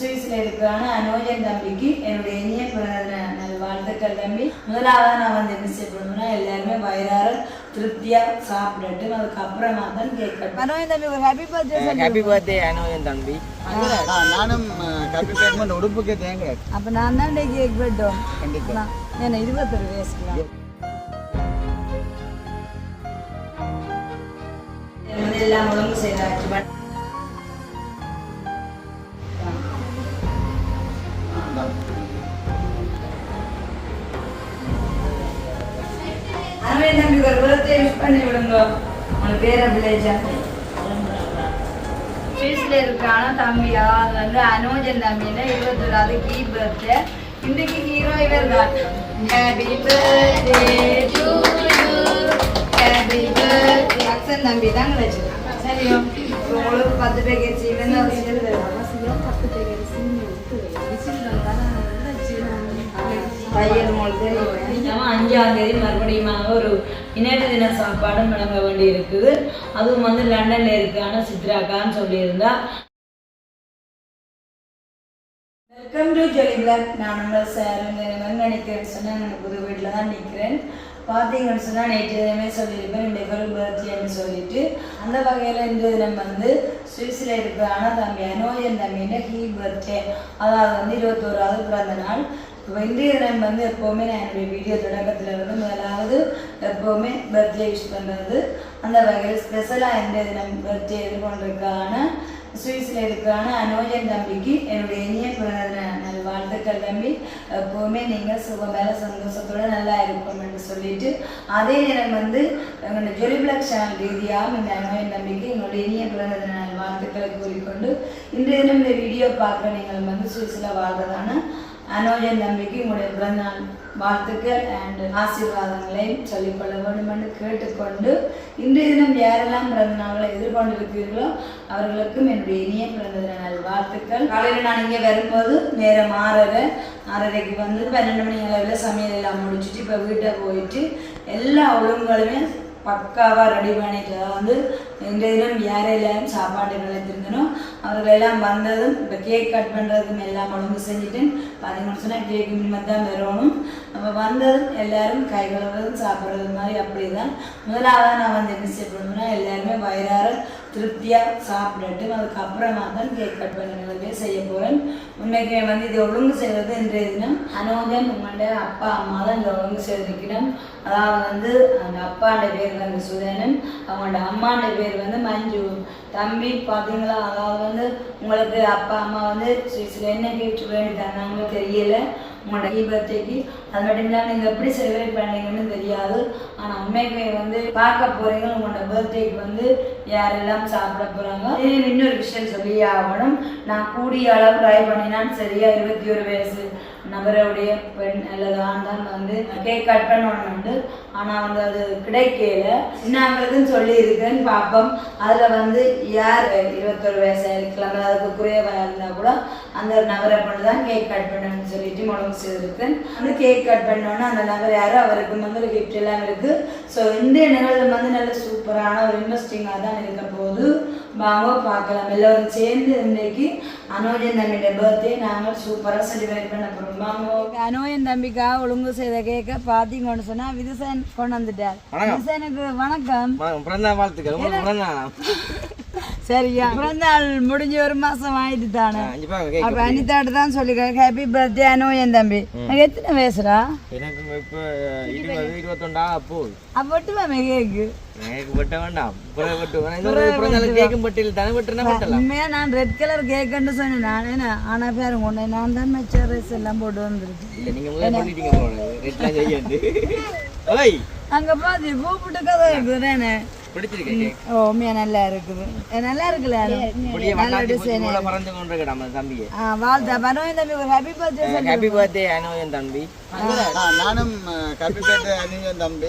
சுவிஸ்ல இருக்கிறான அனோஜன் தம்பிக்கு என்னுடைய இனிய பிறந்த நாள் வாழ்த்துக்கள் தம்பி. முதலாவது நான் வந்து என்ன செய்யணும்னா எல்லாருமே வயிறார திருப்தியா சாப்பிடட்டும் அதுக்கப்புறமா தான் கேக் கட் அனோஜன் தம்பி ஒரு happy birthday happy birthday Anuvan தம்பி. நானும் கப்பி பேமெண்ட் உடுப்புக்கே தேங்க அப்ப நான் தான் கேக் வெட்டோம். கண்டிப்பா. என்ன இருபத்தொரு வயசுல வந்து எல்லாம் ஒழுங்கு செய்தாச்சு பட் அருமை தம்பி ஒரு விரத்தை யூஸ் பண்ணி விடுங்க உனக்கு பேர வில்லேஜா ஸ்வீட்ஸ்ல இருக்கான தம்பி அதாவது வந்து அனோஜன் தம்பின்னு இருபத்தொராது கீ பர்த்டே இன்னைக்கு ஹீரோ இவர் தான் happy birthday to you happy birthday Akshan தம்பி தான் கிடைச்சிருக்காங்க சரியோ இப்போ உங்களுக்கு பத்து பேக்கெட் அஞ்சாம் தேதி மறுபடியும் ஒரு இணைய தின சாப்பாடும் வழங்க வேண்டி இருக்குது அதுவும் வந்து லண்டன்ல இருக்கான சித்ராக்கான்னு சொல்லியிருந்தா. வெல்கம் டு ஜொலி பிளாக் நான் சார். சொன்னால் நான் புது வீட்டில் தான் நிற்கிறேன் பார்த்தீங்கன்னு சொன்னால் நேற்று தினமே சொல்லியிருப்பேன். இந்த ஒரு பர்த்டேன்னு சொல்லிட்டு. அந்த வகையில் இந்த தினம் வந்து சுவிஸில் இருக்கிறான தம்பி அனோயன் தம்பின்ற ஹீ பர்த்டே அதாவது வந்து இருபத்தோராவது பிறந்த நாள். இப்போ இன்றைய வந்து எப்போவுமே நான் என்னுடைய வீடியோ தொடக்கத்தில் இருந்து முதலாவது எப்போவுமே பர்த்டே விஷ் பண்ணுறது அந்த வகையில் ஸ்பெஷலாக இன்றைய தினம் பர்த்டே இது கொண்டிருக்கான சுவிஸில் இருக்கான அனோஜன் தம்பிக்கு என்னுடைய இனிய பிறந்த நல் வாழ்த்துக்கள் தம்பி. எப்போவுமே நீங்கள் சுகமேல சந்தோஷத்தோடு நல்லா இருக்கும் என்று சொல்லிட்டு அதே நேரம் வந்து எங்களுடைய ஜொலிபிளக் சேனல் ரீதியாக இந்த அனோஜன் தம்பிக்கு எங்களுடைய இனிய பிறந்த நல் வாழ்த்துக்களை கூறிக்கொண்டு இன்றைய தினம் இந்த வீடியோ பார்க்குற நீங்கள் வந்து சுவிஸில் வாழ்றதான அனோஜன் தம்பிக்கு உங்களுடைய பிறந்தநாள் வாழ்த்துக்கள் அண்டு ஆசீர்வாதங்களையும் சொல்லிக்கொள்ள வேண்டும் என்று கேட்டுக்கொண்டு இன்றைய தினம் யாரெல்லாம் பிறந்த நாள்களை எதிர்கொண்டிருக்கிறீர்களோ அவர்களுக்கும் என்னுடைய இனிய பிறந்த நாள் வாழ்த்துக்கள். காலையில் நான் இங்கே வரும்போது நேரம் ஆறரை ஆறரைக்கு வந்து பன்னெண்டு மணி அளவில் சமையல் எல்லாம் முடிச்சுட்டு இப்போ வீட்டை போயிட்டு எல்லா ஒழுங்குகளுமே பக்காவாக ரெடி பண்ணிட்டு வந்து இந்த தினம் யாரெல்லாம் சாப்பாடு நிலைத்திருந்தனோ அவர்கள் எல்லாம் வந்ததும் இப்போ கேக் கட் பண்ணுறதுக்கும் எல்லாம் ஒழுங்கு செஞ்சுட்டு பார்த்தீங்கன்னு சொன்னால் கேக் இனிமேல் தான் வரணும். நம்ம வந்ததும் எல்லாரும் கை கழுவுறதும் சாப்பிட்றது மாதிரி அப்படி தான் முதலாவது நான் வந்து என்ன செய்யணும்னா எல்லாருமே வயிறார திருப்தியாக சாப்பிடட்டும் அதுக்கப்புறமா தான் கேக் கட் பண்ண நிகழ்வே செய்ய போகிறேன் உண்மைக்கு வந்து இது ஒழுங்கு செய்கிறது என்று தினம் அனோஜன் உங்களுடைய அப்பா அம்மா தான் இந்த ஒழுங்கு செய்திருக்கணும் அதாவது வந்து அந்த அப்பாண்ட பேர் வந்து சுதேனன் அவங்களோட அம்மாண்ட பேர் வந்து மஞ்சு. தம்பி பார்த்தீங்களா அதாவது வந்து உங்களுக்கு அப்பா அம்மா வந்து ஸ்விஸில் என்ன கிஃப்ட் வேண்டி தராங்களோ தெரியல. உங்களோட பர்த்டேக்கு அது மட்டும் இல்லாமல் நீங்கள் எப்படி செலிப்ரேட் பண்ணீங்கன்னு தெரியாது. ஆனால் அம்மைக்கு வந்து பார்க்க போகிறீங்க உங்களோட பர்த்டேக்கு வந்து யாரெல்லாம் சாப்பிட போகிறாங்க இன்னொரு விஷயம் சொல்லி ஆகணும். நான் கூடிய அளவு ட்ரை பண்ணினான் சரியா இருபத்தி ஒரு வயசு நபருடைய பெண் அல்லது ஆண் தான் வந்து கேக் கட் பண்ணணும்னு ஆனால் வந்து அது கிடைக்கல. சின்னாங்களுக்குன்னு சொல்லி இருக்கேன்னு பார்ப்போம் அதில் வந்து யார் இருபத்தொரு வயசாக இருக்கலாம் அதுக்கு குறைவாக இருந்தால் கூட அந்த நபரை பண்ணி தான் கேக் கட் பண்ணணும்னு சொல்லிட்டு முடிவு செய்திருக்கேன். அந்த கேக் கட் பண்ணோன்னா அந்த நபர் யார் அவருக்கு வந்து ஒரு கிஃப்ட் எல்லாம் இருக்குது ஸோ இந்த நிகழ்வு வந்து நல்ல சூப்பரான ஒரு இன்ட்ரெஸ்டிங்காக தான் இருக்க போகுது. வாங்க பார்க்கலாம். எல்லோரும் சேர்ந்து இன்றைக்கு அனோஜன் தம்பியோட பர்த்டே நாங்கள் சூப்பராக செலிப்ரேட் பண்ண போகிறோம் வாங்க. அனோஜன் தம்பிக்கா ஒழுங்கு செய்த கேட்க பார்த்தீங்கன்னு சொன்னால் விதுசன் கொண்டு வந்துட்டார். விதுசனுக்கு வணக்கம். பிறந்த வாழ்த்துக்கள்? சரியா? பிறந்த நாள் முடிஞ்சு ஒரு மாசம் ஆயிட்டு தானே? அப்ப அனிதாட்ட தான் சொல்லிக்கிறேன் ஹாப்பி பர்த்டே அனோஜன் தம்பி. எனக்கு எத்தனை வயசுடா? எனக்கு இப்போ இருபது இருபத்தொண்டா அப்ப. ஒட்டுமே கேக்கு? எனக்கு வெட்ட வேண்டாம். உண்மையா நான் ரெட் கலர் கேக்குன்னு சொன்னேன். நான் ஆனா பேரு உன்னை நான் தான் மெச்ச ரைஸ் எல்லாம் போட்டு வந்திருக்கேன். இல்லை நீங்கள் முதல்ல சொல்லிட்டீங்க போல. ரெட்லாம் செய்யாது. ஓய்! அங்க பாத்து கூப்பிட்டு கதை பிடிச்சிருக்கேன் கேக் ஓ உண்மையா நல்லா இருக்குது. நல்லா இருக்குல்ல நல்ல டிசைன் பூச்சி பறந்து கொண்டு இருக்கடா நம்ம தம்பியை. ஆ வாழ்த்தா. பரவாயில்ல தம்பி ஒரு ஹாப்பி பர்த்டே ஹாப்பி பர்த்டே அனோ என் தம்பி. ஆ, நானும் கப்பி பேட்டு அணிஞ்சன் தம்பி.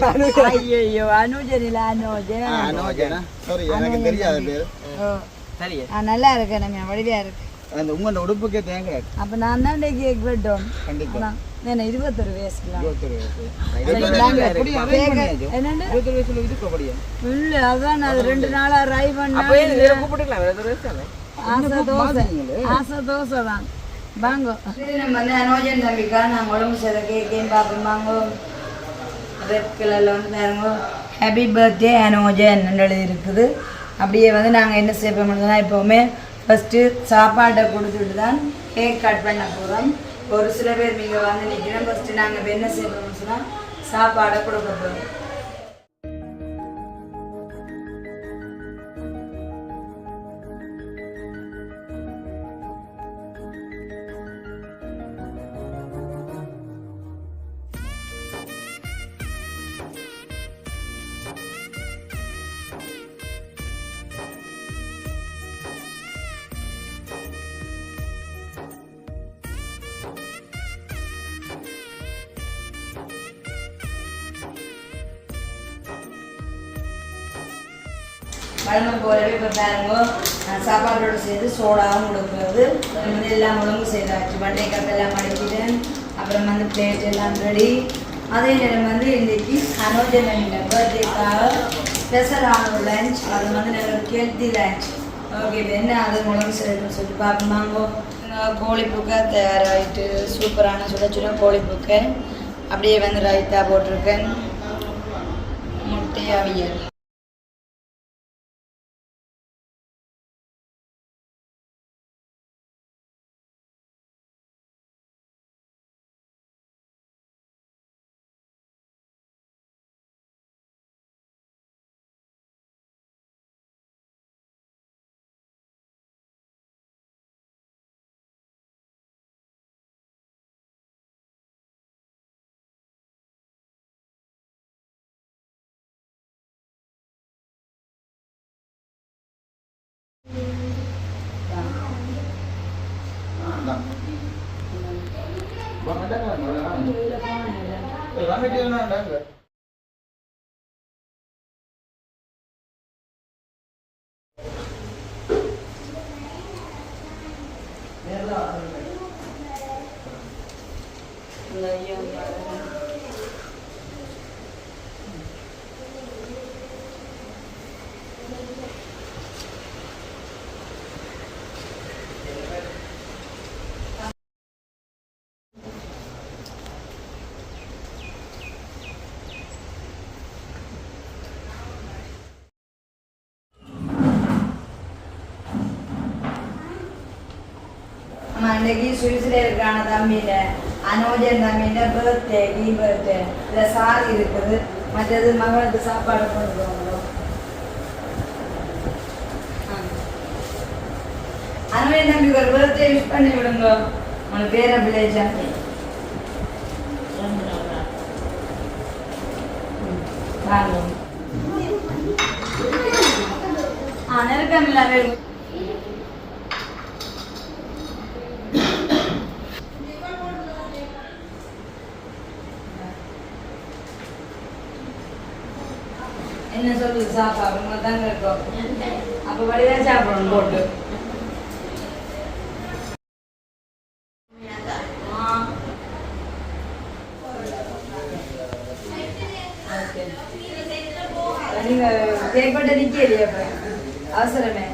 ஐயோ அனுஜன் இல்ல அனுஜன் ஆ, அனோஜனா சாரி எனக்கு தெரியாத பேர். ஓ. சரியா. ஆ, நல்லா இருக்கு நம்ம வடிவா இருக்கு. அந்த உங்களோட உடுப்புக்கே தேங்க அப்ப நான் தான் கேக் வெட்டோம்? கண்டிப்பா. என்ன இருபத்தொரு வயசுலாம் இருபத்தொரு வயசு. எப்படி என்னண்டு இருபத்தொரு வயசுல இதுக்கு அப்படியா? இல்ல அதான் அது ரெண்டு நாளா ரை பண்ண ஆசை தோசை. ஆசை தோசை தான். வாங்க. நம்ம வந்து அனோஜன் தம்பிக்கா நாங்கள் உடம்பு செய்த கேக்கையும் பார்ப்போம் வாங்க. ரெட் கலரில் வந்து பாருங்க. ஹாப்பி பர்த்டே அனோஜன் எழுதி இருக்குது அப்படியே வந்து நாங்கள் என்ன செய்ய போகிறோம்னா எப்போவுமே ஃபஸ்ட்டு சாப்பாட்டை கொடுத்துட்டு தான் கேக் கட் பண்ண போகிறோம் ஒரு சில பேர் நீங்கள் வந்து நிற்கிறோம் ஃபஸ்ட்டு நாங்கள் இப்போ என்ன சொன்னால் சாப்பாடை கொடுக்க போகிறோம் வழமை போலவே இப்போ பாருங்க. சாப்பாடோடு சேர்த்து சோடாவும் கொடுக்குறது. நம்ம வந்து எல்லாம் ஒழுங்கு செய்தாச்சு மண்டை கட்டெல்லாம் மடிக்கிட்டேன் அப்புறம் வந்து பிளேட் எல்லாம் ரெடி அதே நேரம் வந்து இன்றைக்கி அனோஜன் பர்த்டேக்காக ஸ்பெஷலான ஒரு லஞ்ச் அது வந்து நல்ல ஒரு ஹெல்த்தி லஞ்ச் ஓகே என்ன அது உடம்பு செய்யணும்னு சொல்லி பார்ப்போமாங்கோ கோழி புக்கை தயாராகிட்டு சூப்பரான சுட சுட கோழி புக்கை அப்படியே வந்து ரைத்தா போட்டிருக்கேன். முட்டை அவியல் Ramai dia nak dah. இன்னைக்கு சுவிஸ்ல இருக்கான தம்பியில அனோஜன் தம்பியில பர்த்டே கீ பர்த்டே இதுல சாரி இருக்குது. மற்றது மகளுக்கு சாப்பாடு கொண்டு போகணும். அனோஜன் தம்பிக்கு ஒரு பர்த்டே விஷ் பண்ணி விடுங்க. உனக்கு பேர பிள்ளைஜா வாங்க. ஆ நெருக்கம் இல்லாமல் சாப்பாடு தாங்க இருக்கும் அப்ப வழியா சாப்பிடணும் போட்டு. கேட்பட்ட நிக்கலையே அப்ப அவசரமே.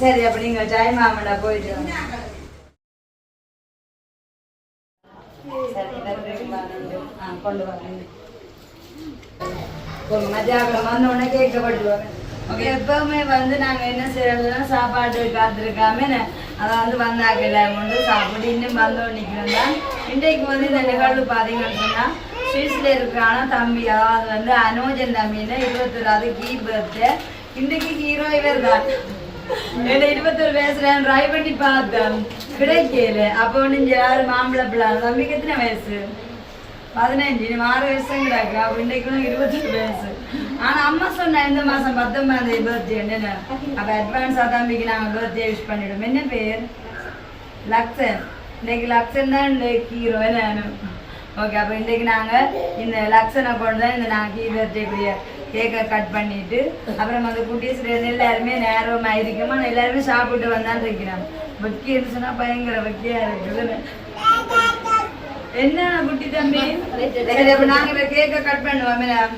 சரி அப்ப நீங்க டைம் ஆமாண்டா போயிட்டு கொண்டு ஒரு மத்தியானம் வந்தோடனே எப்பவுமே வந்து நாங்கள் என்ன செய்யறதுன்னா சாப்பாடு காத்திருக்காம அதை வந்து வந்தாக்க எல்லாரும் கொண்டு சாப்பிட்டு இன்னும் வந்தோம் நிற்கிறோம் தான் இன்றைக்கு வந்து இந்த நிகழ்வு பார்த்தீங்கன்னு சொன்னால் சுவிஸ்ல இருக்கிறான தம்பி அதாவது வந்து அனோஜன் தம்பின்னு இருபத்தொராது கீ பர்த்டே இன்றைக்கு ஹீரோ இவர் தான். என்ன இருபத்தொரு வயசுல ட்ரை பண்ணி பார்த்தேன். கிடைக்கல. அப்போ வந்து யாரு மாம்பழ பிள்ளை? தம்பிக்கு எத்தனை வயசு? பதினஞ்சு ஆறு வருஷம் கிடக்கு. அப்ப இன்றைக்கும் இருபத்தெட்டு வயசு. ஆனா அம்மா சொன்ன இந்த மாசம் பத்தொன்பதாம் தேதி பர்த்டே என்ன அப்ப அட்வான்ஸா தம்பிக்கு நாங்க பர்த்டே விஷ் பண்ணிடுவோம். என்ன பேர்? லக்ஷன். இன்னைக்கு லக்ஷன் தான் இன்னைக்கு ஹீரோ நானும் ஓகே அப்போ இன்றைக்கு நாங்கள் இந்த லக்ஷனை கொண்டு தான் இந்த நாங்கள் கீ பர்த்டேக்குரிய கேக்கை கட் பண்ணிட்டு அப்புறம் அந்த குட்டீஸ் எல்லாருமே நேரமாக இருக்குமா எல்லாருமே சாப்பிட்டு வந்தான்னு இருக்கிறாங்க வெக்கி இருந்துச்சுன்னா பயங்கர வெக்கியா இருக்குது என்ன குட்டி தம்பி? நாங்க கேக்க கட் பண்ணுவோம்.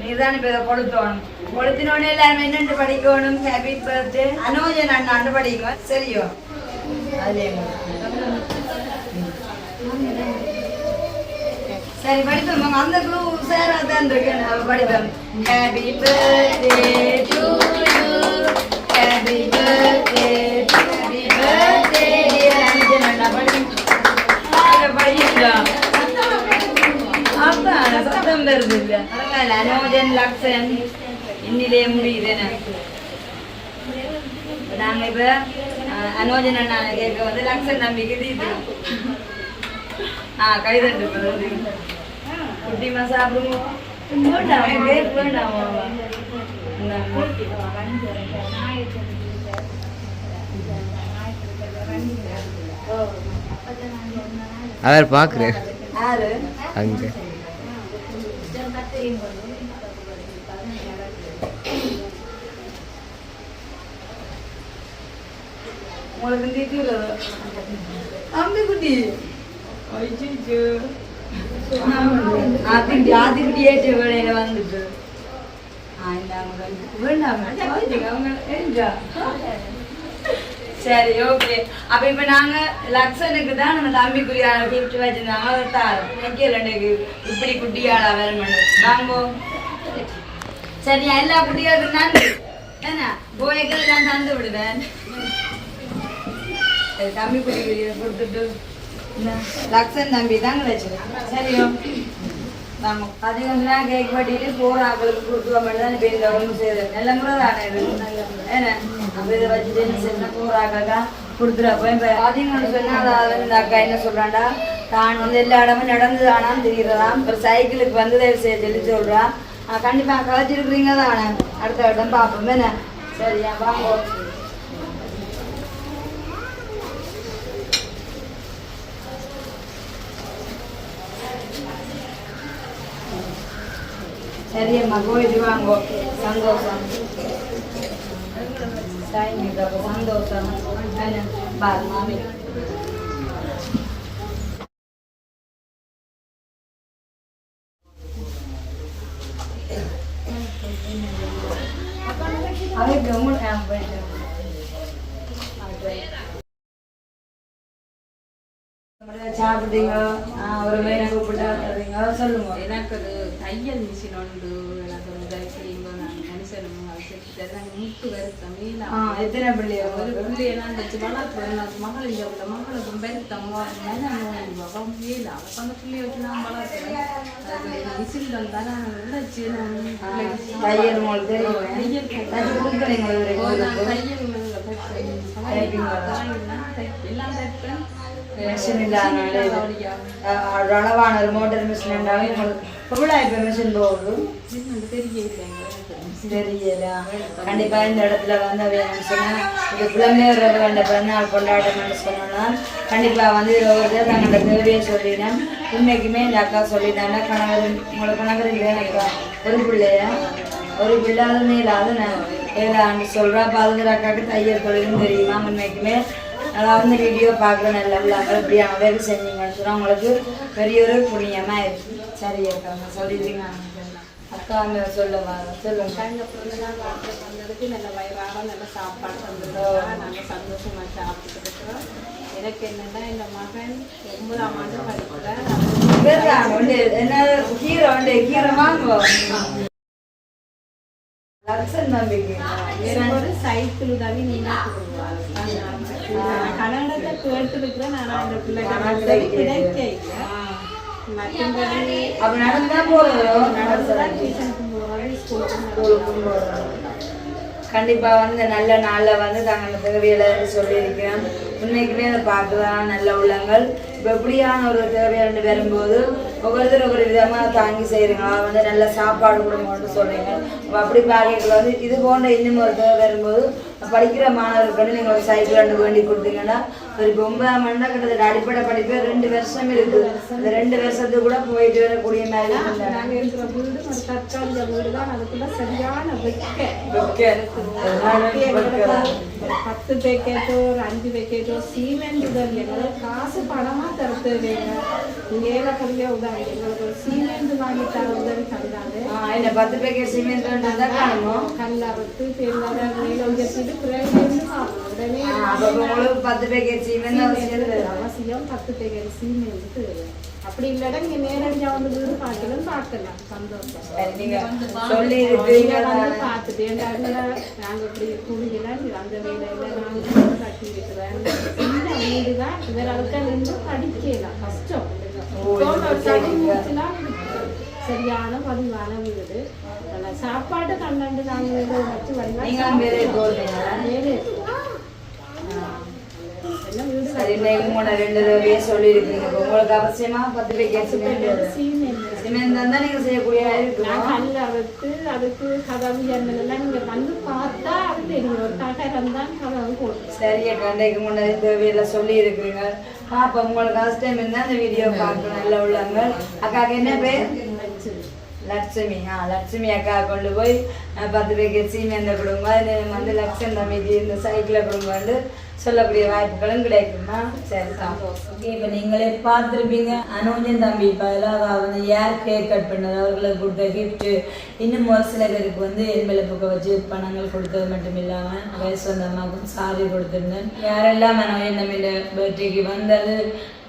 நீதான் இப்ப இதை கொளுத்தோணும் கொளுத்தினோடனே எல்லாரும் என்னென்று படிக்கணும்? ஹாப்பி பர்த்டே அனோஜன் அண்டு படிக்கும் சரியோ. அது சரி படிப்போம். அந்த க்ளூ சேரா தான் இருக்கேன் நான் படிப்போம். Happy birthday to you happy birthday சத்தம் வருது இல்ல பரவாயில்ல அனோஜன் லக்ஷன் இன்னிலே முடியுது நாங்க இப்ப அனோஜன் அண்ணா கேட்க வந்து லக்ஷன் நம்பிக்கை தீர்த்தோம் ஆ கைதண்டு பிறகு குட்டிமா சாப்பிடுவோம் வேண்டாம் கேக் வேண்டாம் அவர் பாக்குறேன் யாரு அங்க உங்களுக்கு தீட்டி அம்பி குட்டி ஐயோ ஆத்திக்குட்டி ஆத்திக்குட்டி ஏற்ற வேலையில வந்துட்டு ஆ, இந்தாங்க வந்து. வேண்டாம் சாப்பிட்டுங்க, அவங்க ஏஞ்சா. சரி ஓகே அப்ப இப்ப நாங்க லக்ஷனுக்கு தான் நம்ம தம்பிக்குரியான கிஃப்ட் வச்சிருந்தாங்க அதை தாரோம் நிக்கல இப்படி குட்டியாளா வேணும் வாங்கோ. சரி எல்லா குட்டிகளுக்கும் நன்றி என்ன? போய்க்கு நான் தந்து விடுவேன். சரி, தம்பி குட்டி கொடுத்துட்டு. லக்ஷன் தம்பி தாங்க வச்சிருக்கேன். சரியோ. வாங்க கேக் வெட்டிட்டு போற ஆக்களுக்கு கொடுத்துவ மட்டும் தான் இப்போ இந்த உடம்பு செய்யுது. நல்ல முறை தானே இது? என்ன அப்போ இதை வச்சுட்டு என்ன செய்யணும் போற ஆக்களுக்கா கொடுத்துருப்போம் இப்போ அதிகம்னு சொன்னா அதாவது இந்த அக்கா என்ன சொல்றாண்டா? தான் வந்து எல்லா இடமும் இப்போ சைக்கிளுக்கு வந்து தயவு செய்ய சொல்லி கண்டிப்பா கலைச்சிருக்கிறீங்க தானே? அடுத்த இடம் பார்ப்போம். என்ன? சரியா வாங்க. சரியம்மா போயிட்டு வாங்கோ சந்தோஷம் தேங்க்யூ அப்போ சந்தோஷம் பாரு மாமி அவன் இப்படி உங்களுக்கு நான் போயிட்டு சாப்பிட்டீங்க ஒரு மீனை கூப்பிட்டு வர்றீங்க சொல்லுங்க. எனக்கு ஒரு தையல் மிஷின் உண்டு எனக்கு ஒரு தைக்கிறீங்க நான் மனுஷனும் முட்டு வருத்தம் எத்தனை பிள்ளைங்க ஒரு? பிள்ளையெல்லாம் வளர்த்துறேன் நான் மகள் இங்கே உள்ள மகளுக்கும் பெருத்தம் வீல அப்போ அந்த பிள்ளைய வச்சு நான் வளர்த்துறேன் மிஷின் தான் நான் உழைச்சி தையல் தெரியும் தையல்? தையல் மிஷின் இல்லாதனால இது. அஹ் ஒரு அளவான ஒரு மோட்டர் மிஷின் இருந்தாலும் உங்களுக்கு மிஷின் போகுது என்னன்னு தெரியல கண்டிப்பா இந்த இடத்துல வந்து வேணும்னு சொன்னா இது புலம்பெயர் வேண்ட பிறந்தநாள் கொண்டாட்டம்னு சொன்னோம்னா கண்டிப்பா வந்து இது ஒரு தங்களோட தேவையை சொல்லினேன் உண்மைக்குமே இந்த அக்கா சொல்லிட்டாங்க கணவர் உங்களோட கணவர் இல்லை ஒரு பிள்ளையா ஒரு பிள்ளை அது மேலாது நான் ஏதாண்டு சொல்றா பாதுகிற அக்காவுக்கு தையல் தொழிலும் தெரியுமா உண்மைக்குமே அதாவது இந்த வீடியோ பார்க்குற நல்ல உள்ளவங்க இப்படியான வேலை செஞ்சீங்கன்னு சொன்னா உங்களுக்கு பெரிய ஒரு புண்ணியமா இருக்கு. சரி அக்கா சொல்லிட்டீங்க அக்கா அங்க சொல்ல சொல்லுங்க எங்கள் பிறந்தநாள் வாழ்க்கை வந்ததுக்கு நல்ல வயிறார நல்ல சாப்பாடு தந்துருக்கோம் நாங்கள் சந்தோஷமாக சாப்பிட்டுட்டு இருக்கிறோம் எனக்கு என்னன்னா இந்த மகன் ஒன்பதாம் ஆண்டு படிக்கிறார். என்ன கீரை உண்டு கீரை வாங்குவோம் ஒரு சைக்கிள் உதவி நீங்க கன்னடத்தை கேட்டுருக்கிறேன். ஆனால் அந்த கிடைக்க மற்றபடி அப்ப நடந்தா போறோம் நடந்துதான் டியூஷனுக்கு போகிறது ஸ்கூலுக்கு கண்டிப்பா வந்து நல்ல நாள்ல வந்து தாங்க தேவையில சொல்லியிருக்கிறேன். உண்மைக்குமே அதை பார்க்கலாம் நல்ல உள்ளங்கள். இப்போ எப்படியான ஒரு தேவையான வரும்போது ஒவ்வொருத்தர் ஒவ்வொரு விதமா தாங்கி செய்றீங்க வந்து நல்ல சாப்பாடு கொடுங்கன்னு சொல்றீங்க அப்ப அப்படி பார்க்கல வந்து இது போன்ற இன்னும் ஒரு தேவை வரும்போது படிக்கிற மாணவர்களுக்கு வந்து நீங்க ஒரு சைக்கிள் ரெண்டு வேண்டி கொடுத்தீங்கன்னா ஒரு ஒன்பதாம் ஆண்டா கிட்டத்தட்ட அடிப்படை படிப்பே ரெண்டு வருஷம் இருக்குது அந்த ரெண்டு வருஷத்துக்கு கூட போயிட்டு வரக்கூடிய மாதிரி நாங்கள் இருக்கிற வீடு ஒரு தற்காலிக வீடு தான் அதுக்குள்ள சரியான வெக்க. பத்து பேக்கெட்டோ ஒரு அஞ்சு பேக்கெட்டோ சீமெண்ட் எங்களுக்கு காசு பணமா தர தேவைங்க இங்க உதவி எங்களுக்கு சீமெண்ட் வாங்கி தர உதவி தந்தாங்க என்ன பத்து பேக்கெட் சிமெண்ட் தான் காணுமோ கல்ல அறுத்து தேங்காய் மேல உயர்த்திட்டு உடனே உங்களுக்கு பத்து பேக்கெட் சீமெண்ட் அவசியம் பத்து பேர் சீமை எடுத்து அப்படி இல்லைன்னா இங்க நேரடியா வந்து வீடு பார்க்கலாம் பார்க்கலாம். சந்தோஷம். நீங்க சொல்லி நீங்க வந்து பார்த்துட்டு நாங்க இப்படி குடிக்கலாம் அந்த வேலையில நாங்க கட்டி இருக்கிறேன் இந்த வீடு தான் இவர் அதுக்கு நின்று படிக்கலாம். கஷ்டம். சரியான பதிவான வீடு ஆனா சாப்பாடு கண்டாண்டு நாங்க ஏதோ வச்சு உங்களுக்கு அவசியமா பத்து சிமெண்ட்? சீமை சிமெண்ட் தான் நீங்க செய்யக்கூடிய கல்ல வச்சு அதுக்கு கதவு எல்லாம் நீங்க வந்து பார்த்தா அது தெரியும். ஒரு தகரம் தான் கதவு போட்டு சரியா கண்டைக்கு முன்னாடி தேவையில்ல சொல்லி இருக்கீங்க பாப்பா உங்களுக்கு ஃபர்ஸ்ட் டைம் இருந்தா அந்த வீடியோ பார்க்கணும் நல்ல உள்ளவங்க அக்காக்கு என்ன பேர் வச்சு லட்சுமி ஆ லட்சுமி அக்கா கொண்டு போய் அஹ், பத்து பேக்கெட் சீமெந்த கொடுங்க அது வந்து லட்சம் தம்பிக்கு இந்த சைக்கிளை கொடுங்கன்னு சொல்லக்கூடிய வாய்ப்புகளும் கிடைக்குமா? சரி சந்தோஷம் இப்போ நீங்களே பார்த்துருப்பீங்க. அனுஜன் தம்பி பதிலாக வந்து யார் கேக் கட் பண்ணது. அவர்களுக்கு கொடுத்த கிஃப்ட்டு இன்னும் ஒரு சில பேருக்கு வந்து எண்பெழுப்புக்க வச்சு பணங்கள் கொடுத்தது மட்டும் இல்லாமல் வயசு வந்த அம்மாவுக்கும் சாரி கொடுத்துருந்தேன். யாரெல்லாம் அனுஜன் தம்பியோட பர்த்டேக்கு வந்தது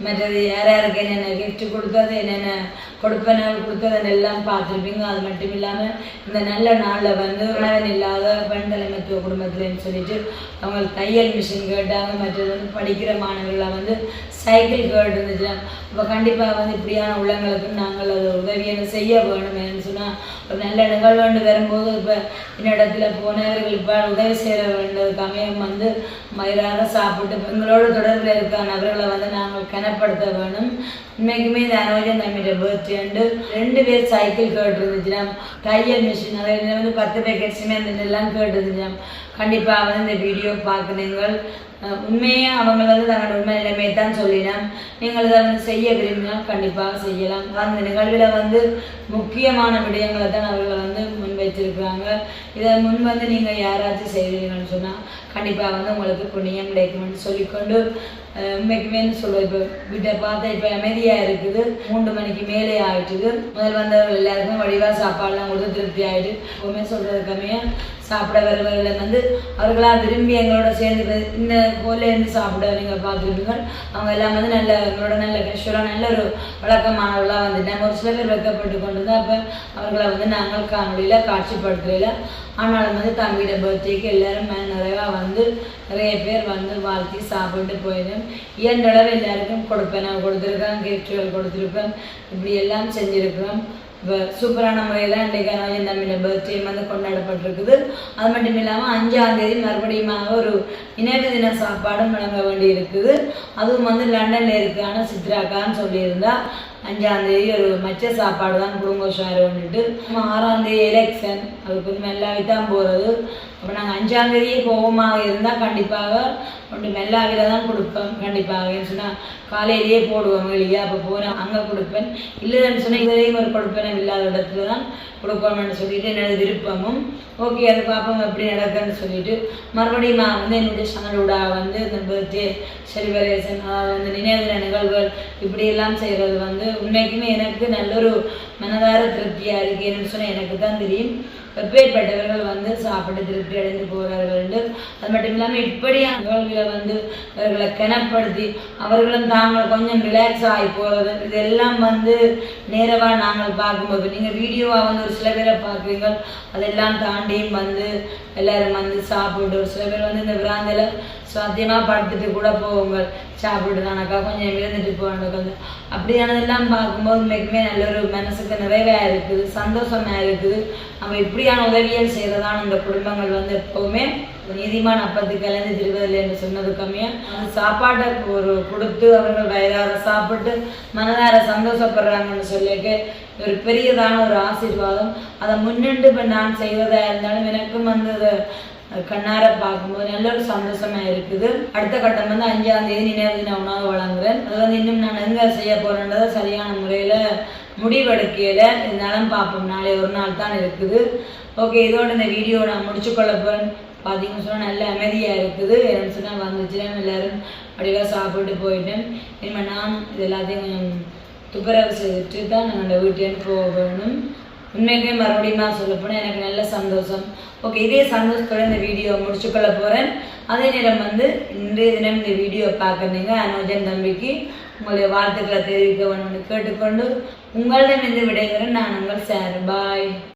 மற்றது யார் யாருக்கு என்னென்ன கிஃப்ட் கொடுத்தது என்னென்ன கொடுப்பனல் கொடுத்ததுன்னு எல்லாம் பார்த்துருப்பீங்க அது மட்டும் இல்லாமல் இந்த நல்ல நாளில் வந்து உணவன் இல்லாத பெண் தலைமைத்துவ குடும்பத்துலன்னு சொல்லிட்டு அவங்களுக்கு தையல் மிஷின் கேட்டாங்க. மற்றது வந்து படிக்கிற மாணவர்களை வந்து சைக்கிள் கேட்டு இருந்துச்சு அப்போ கண்டிப்பாக வந்து இப்படியான உள்ளங்களுக்கு நாங்கள் அது உதவியை செய்ய வேணுமேன்னு சொன்னால் ஒரு நல்ல நிகழ்வுண்டு வரும்போது இப்போ இன்னிடத்துல போனவர்கள் இப்போ உதவி செய்ய வேண்டியதுக்கு அமையம் வந்து மயிலாக சாப்பிட்டு பெண்களோடு தொடர்பில் இருக்க நபர்களை வந்து நாங்கள் கனப்படுத்த வேணும் உண்மைக்குமே இந்த அனோஜன் தம்பியோட பர்த்டேண்டு ரெண்டு பேர் சைக்கிள் கேட்டு இருந்துச்சுன்னா தையல் மிஷின் அதில் வந்து பத்து பேக்கெட் சிமெண்ட் எல்லாம் கேட்டு கண்டிப்பாக வந்து இந்த வீடியோ பார்க்குறீங்கள் உண்மையே அவங்க வந்து தங்களோட உண்மை நிலைமையை தான் சொல்லினோம் நீங்கள் இதை வந்து செய்ய விரும்பினால் கண்டிப்பாக செய்யலாம் அந்த நிகழ்வில் வந்து முக்கியமான விடயங்களை தான் அவர்கள் வந்து முன் வைத்திருக்கிறாங்க. இதை முன் வந்து நீங்கள் யாராச்சும் செய்வீங்கன்னு சொன்னால் கண்டிப்பாக வந்து உங்களுக்கு புண்ணியம் கிடைக்கும்னு சொல்லிக்கொண்டு அஹ் சொல்லுவோம். இப்போ வீட்டை பார்த்தா இப்போ அமைதியாக இருக்குது. மூன்று மணிக்கு மேலே ஆயிட்டுது. முதல் வந்தவர்கள் எல்லாருக்கும் வடிவாக சாப்பாடுலாம் கொடுத்து திருப்தி ஆயிட்டு. எப்பவுமே கம்மியாக சாப்பிட வருவர்களை வந்து அவர்களாக விரும்பி எங்களோட சேர்ந்து இந்த போல இருந்து சாப்பிட நீங்கள் பார்த்துருப்பீங்க அவங்க எல்லாம் வந்து நல்ல எங்களோட நல்ல கஷ்டம் நல்ல ஒரு வழக்கமானவர்களாக வந்துட்டாங்க ஒரு சில பேர் வைக்கப்பட்டு கொண்டு தான் அப்போ அவர்களை வந்து நாங்கள் காணொலியில் காட்சிப்படுத்தல ஆனாலும் வந்து தம்பியோட பர்த்டேக்கு எல்லாரும் மன நிறைவாக வந்து நிறைய பேர் வந்து வாழ்த்தி சாப்பிட்டு போயிடும் இயன்றளவு எல்லாருக்கும் கொடுப்பேன். நான் கொடுத்துருக்கேன் கிஃப்ட்கள் கொடுத்துருப்பேன். இப்படி எல்லாம் செஞ்சுருக்கிறோம். இப்போ சூப்பரான முறையில் இன்றைக்கு அனோஜன் தம்பியோட பர்த்டே வந்து கொண்டாடப்பட்டிருக்குது. அது மட்டும் இல்லாமல் அஞ்சாம் தேதி ஒரு நினைவு தின சாப்பாடும் வழங்க வேண்டி இருக்குது அதுவும் வந்து லண்டனில் இருக்கான சித்ராக்கான்னு சொல்லியிருந்தா அஞ்சாந்தேதி ஒரு மச்ச சாப்பாடு தான் குடும்ப ஷேர் பண்ணிட்டு ஆறாம் தேதி எலெக்ஷன் அதுக்கு கொஞ்சம் தான் போகிறது அப்போ நாங்கள் அஞ்சாம் தேதியே கோபமாக இருந்தால் கண்டிப்பாக ஒன்று மெல்லாவில் தான் கொடுப்பேன் கண்டிப்பாக. சொன்னால் காலையிலேயே போடுவோம் வெளியே அப்போ போனால் அங்கே கொடுப்பேன். இல்லைன்னு சொன்னால் இதுலேயும் ஒரு கொடுப்பேன் இல்லாத இடத்துல தான் கொடுப்போம்னு சொல்லிட்டு என்னோட விருப்பமும் ஓகே அது பார்ப்போம் எப்படி நடக்குன்னு சொல்லிட்டு மறுபடியும் நான் வந்து என்னுடைய சேனலோட வந்து இந்த பர்த்டே செலிப்ரேஷன் அதாவது வந்து நினைவு நிகழ்வுகள் இப்படியெல்லாம் செய்கிறது வந்து உண்மைக்குமே எனக்கு நல்ல ஒரு மனதார திருப்தியாக இருக்குது என்னன்னு சொன்னால் எனக்கு தான் தெரியும். எப்பேற்பட்டவர்கள் வந்து சாப்பிட்டு திருப்தி அடைந்து போகிறார்கள் என்று அது மட்டும் இல்லாமல் இப்படியான நிகழ்வுகளை வந்து அவர்களை கிணப்படுத்தி அவர்களும் தாங்கள் கொஞ்சம் ரிலாக்ஸ் ஆகி போகிறது இதெல்லாம் வந்து நேரவாக நாங்கள் பார்க்கும்போது நீங்கள் வீடியோவாக வந்து ஒரு சில பேரை பார்க்குறீங்க அதெல்லாம் தாண்டியும் வந்து எல்லாரும் வந்து சாப்பிட்டு ஒரு சில பேர் வந்து இந்த பிராந்தியில் சத்தியமாக படுத்துட்டு கூட போவாங்க சாப்பிட்டு தானக்கா கொஞ்சம் விழுந்துட்டு போகணும் கொஞ்சம். அப்படியானதெல்லாம் பார்க்கும்போது உண்மைக்குமே நல்ல ஒரு மனசுக்கு நிறைவாக இருக்குது சந்தோஷமாக இருக்குது. நம்ம இப்படியான உதவிகள் செய்கிறதான இந்த குடும்பங்கள் வந்து எப்போவுமே நீதிமான் அப்பத்துக்கு கலந்து திருவதில்லை என்று சொன்னது கம்மியாக அந்த சாப்பாட்டை ஒரு கொடுத்து அவர்கள் வயதார சாப்பிட்டு மனதார சந்தோஷப்படுறாங்கன்னு சொல்லிட்டு ஒரு பெரியதான ஒரு ஆசீர்வாதம். அதை முன்னின்று இப்போ நான் செய்வதாக இருந்தாலும் எனக்கும் வந்து அதை கண்ணார பார்க்கும்போது நல்ல ஒரு சந்தோஷமா இருக்குது. அடுத்த கட்டம் வந்து அஞ்சாம் தேதி நினைவு தின உணவு வழங்குறேன். அது வந்து இன்னும் நான் எங்க செய்ய போறேன்றதை சரியான முறையில முடிவெடுக்கையில இருந்தாலும் பார்ப்போம். நாளை ஒரு நாள் தான் இருக்குது. ஓகே இதோட இந்த வீடியோ நான் முடிச்சுக்கொள்ள போறேன். பார்த்தீங்கன்னு சொன்னால் நல்ல அமைதியாக இருக்குது. என்னன்னு சொன்னால் வந்துச்சுன்னா எல்லாரும் அப்படியே சாப்பிட்டு போயிட்டேன். இனிமேல் நான் இது எல்லாத்தையும் துப்புரவு செய்துட்டு தான் நாங்கள் வீட்டிலேருந்து போக வேணும் உண்மைக்கே மறுபடியும் சொல்ல போனால் எனக்கு நல்ல சந்தோஷம். ஓகே இதே சந்தோஷத்தோட இந்த வீடியோ முடிச்சுக்கொள்ள போகிறேன் அதே நேரம் வந்து இன்றைய தினம் இந்த வீடியோ பார்க்குறீங்க அனோஜன் தம்பிக்கு உங்களுடைய வாழ்த்துக்களை தெரிவிக்க வேணும்னு கேட்டுக்கொண்டு உங்களிடமிருந்து இந்த விடைகிறேன் நான் உங்கள் சார். பாய்